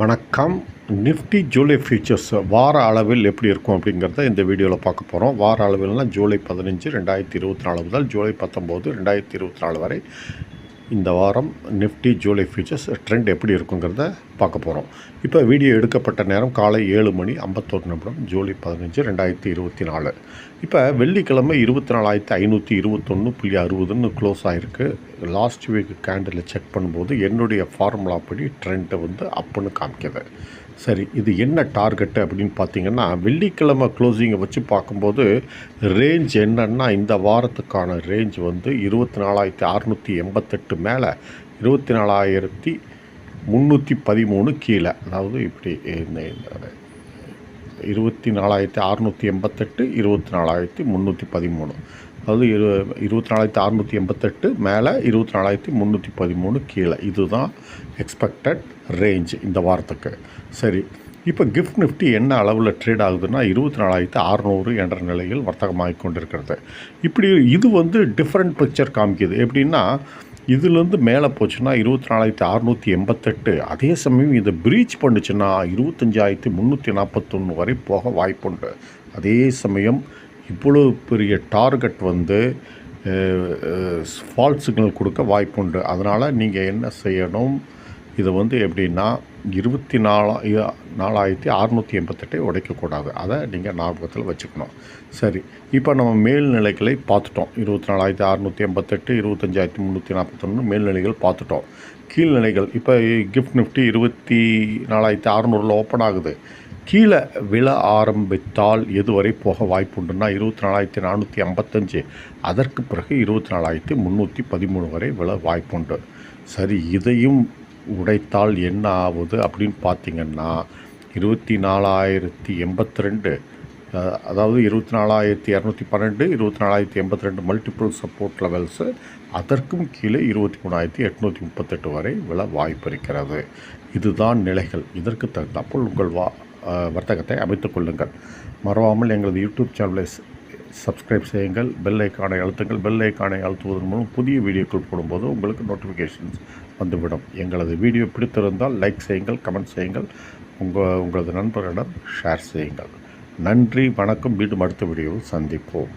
வணக்கம். Nifty July features வார அளவில் எப்படி இருக்கும் அப்படிங்கிறத இந்த வீடியோவில் பார்க்க போகிறோம் வார அளவில்னா ஜூலை பதினஞ்சு ரெண்டாயிரத்தி இருபத்தி நாலு முதல் ஜூலை பத்தொம்போது ரெண்டாயிரத்தி இருபத்தி நாலு வரை இந்த வாரம் நிஃப்டி ஜூலை ஃபியூச்சர்ஸ் ட்ரெண்ட் எப்படி இருக்குங்கிறத பார்க்க போகிறோம் இப்போ வீடியோ எடுக்கப்பட்ட நேரம் காலை ஏழு மணி ஐம்பத்தோரு நிமிடம் ஜூலை பதினஞ்சு ரெண்டாயிரத்தி இருபத்தி நாலு. இப்போ வெள்ளிக்கிழமை இருபத்தி நாலாயிரத்தி ஐநூற்றி இருபத்தொன்று புள்ளி அறுபதுன்னு க்ளோஸ் ஆகிருக்கு லாஸ்ட் வீக் கேண்டில் செக் பண்ணும்போது என்னுடைய ஃபார்முலா படி ட்ரெண்டை வந்து அப்புன்னு காமிக்கிது. சரி இது என்ன டார்கெட்டு அப்படின்னு பார்த்தீங்கன்னா வெள்ளிக்கிழமை க்ளோசிங்கை வச்சு பார்க்கும்போது ரேஞ்ச் என்னன்னா இந்த வாரத்துக்கான ரேஞ்ச் வந்து இருபத்தி நாலாயிரத்தி அறநூற்றி எண்பத்தெட்டு மேலே இருபத்தி நாலாயிரத்தி முந்நூற்றி பதிமூணு கீழே. அதாவது இப்படி இந்த இருபத்தி நாலாயிரத்தி அறநூற்றி எண்பத்தெட்டு இருபத்தி நாலாயிரத்தி முந்நூற்றி பதிமூணு. அதாவது இரு இருபத்தி நாலாயிரத்தி அறநூற்றி எண்பத்தெட்டு மேலே இருபத்தி நாலாயிரத்தி முந்நூற்றி பதிமூணு கீழே. இதுதான் எக்ஸ்பெக்டட் ரேஞ்ச் இந்த வாரத்துக்கு. சரி இப்போ கிஃப்ட் நிஃப்டி என்ன அளவில் ட்ரேட் ஆகுதுன்னா இருபத்தி நாலாயிரத்தி அறநூறு என்ற நிலையில் வர்த்தகமாகி கொண்டிருக்கிறது. இப்படி இது வந்து டிஃப்ரெண்ட் பிக்சர் காமிக்குது. எப்படின்னா இதுலேருந்து மேலே போச்சுன்னா இருபத்தி நாலாயிரத்தி அறநூற்றி எண்பத்தெட்டு. அதே சமயம் இதை ப்ரீச் பண்ணுச்சுன்னா இருபத்தஞ்சாயிரத்தி முந்நூற்றி நாற்பத்தொன்று வரை போக வாய்ப்புண்டு. அதே சமயம் இவ்வளோ பெரிய டார்கெட் வந்து ஃபால்ஸ் சிக்னல் கொடுக்க வாய்ப்புண்டு. அதனால் நீங்கள் என்ன செய்யணும்? இது வந்து எப்படின்னா இருபத்தி நாலா நாலாயிரத்தி அறநூற்றி எண்பத்தெட்டை உடைக்கக்கூடாது. அதை நீங்கள் ஞாபகத்தில் வச்சுக்கணும். சரி இப்போ நம்ம மேல்நிலைகளை பார்த்துட்டோம். இருபத்தி நாலாயிரத்தி அறநூற்றி எண்பத்தெட்டு இருபத்தஞ்சாயிரத்தி முந்நூற்றி நாற்பத்தொன்று மேல்நிலைகள் பார்த்துட்டோம். கீழ்நிலைகள் இப்போ கிஃப்ட் நிஃப்டி இருபத்தி நாலாயிரத்தி அறநூறில் ஓப்பன் ஆகுது. கீழே விழ ஆரம்பித்தால் எதுவரை போக வாய்ப்புண்டுன்னா இருபத்தி நாலாயிரத்தி நானூற்றி ஐம்பத்தஞ்சு அதற்கு பிறகு இருபத்தி நாலாயிரத்தி முந்நூற்றி பதிமூணு வரை விழ வாய்ப்புண்டு. சரி இதையும் உடைத்தால் என்ன ஆகுது அப்படின்னு பார்த்தீங்கன்னா இருபத்தி நாலாயிரத்தி எண்பத்தி ரெண்டு அதாவது இருபத்தி நாலாயிரத்தி இரநூத்தி பன்னெண்டு இருபத்தி நாலாயிரத்தி எண்பத்தி ரெண்டு மல்டிபிள் சப்போர்ட் லெவல்ஸு அதற்கும் கீழே இருபத்தி மூணாயிரத்தி எட்நூற்றி முப்பத்தெட்டு வரை விழ வாய்ப்பு இருக்கிறது. இதுதான் நிலைகள். இதற்கு தகுந்தாப்போல் உங்கள் வா வர்த்தகத்தை அமைத்துக் கொள்ளுங்கள். மறவாமல் எங்களது யூடியூப் சேனலை சப்ஸ்கிரைப் செய்யுங்கள் பெல் ஐக்கானை அழுத்துங்கள். பெல் ஐக்கானை அழுத்துவதன் மூலம் புதிய வீடியோக்கள் போடும்போது உங்களுக்கு நோட்டிஃபிகேஷன்ஸ் வந்துவிடும். எங்களது வீடியோ பிடித்திருந்தால் லைக் செய்யுங்கள் கமெண்ட் செய்யுங்கள். உங்கள் உங்களது நண்பர்களிடம் ஷேர் செய்யுங்கள். நன்றி வணக்கம். மீண்டும் அடுத்த வீடியோவில் சந்திப்போம்.